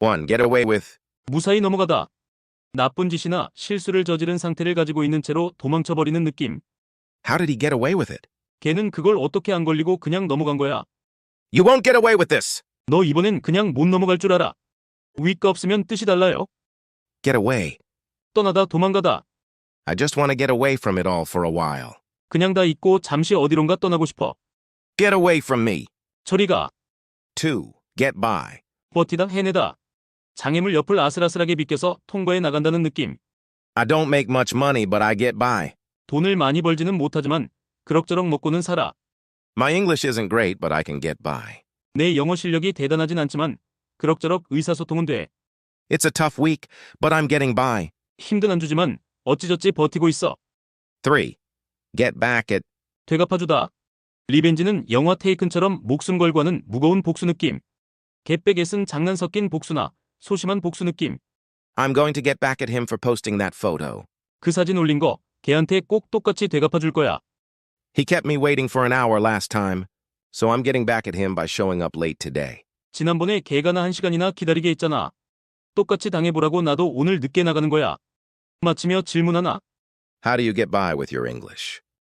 1. Get away with. 무사히 넘어가다. 나쁜 짓이나 실수를 저지른 상태를 가지고 있는 채로 도망쳐버리는 느낌. How did he get away with it? 걔는 그걸 어떻게 안 걸리고 그냥 넘어간 거야. You won't get away with this. 너 이번엔 그냥 못 넘어갈 줄 알아. 위가 없으면 뜻이 달라요. Get away. 떠나다 도망가다. I just want to get away from it all for a while. 그냥 다 잊고 잠시 어디론가 떠나고 싶어. Get away from me. 저리 가. 2. Get by. 버티다 해내다. 장애물 옆을 아슬아슬하게 비껴서 통과해 나간다는 느낌. I don't make much money, but I get by. 돈을 많이 벌지는 못하지만 그럭저럭 먹고는 살아. My English isn't great, but I can get by. 내 영어 실력이 대단하진 않지만 그럭저럭 의사소통은 돼. It's a tough week, but I'm getting by. 힘든 한 주지만 어찌저찌 버티고 있어. 3. Get back at. 되갚아주다. 리벤지는 영화 테이큰처럼 목숨 걸고 하는 무거운 복수 느낌. 갯백에 쓴 장난 섞인 복수나 소심한 복수 느낌. I'm going to get back at him for posting that photo. 그 사진 올린 거 걔한테 꼭 똑같이 되갚아 줄 거야. He kept me waiting for an hour last time, so I'm getting back at him by showing up late today. 지난번에 걔가 나 한 시간이나 기다리게 했잖아. 똑같이 당해보라고 나도 오늘 늦게 나가는 거야. 마치며 질문 하나. How do you get by with your English?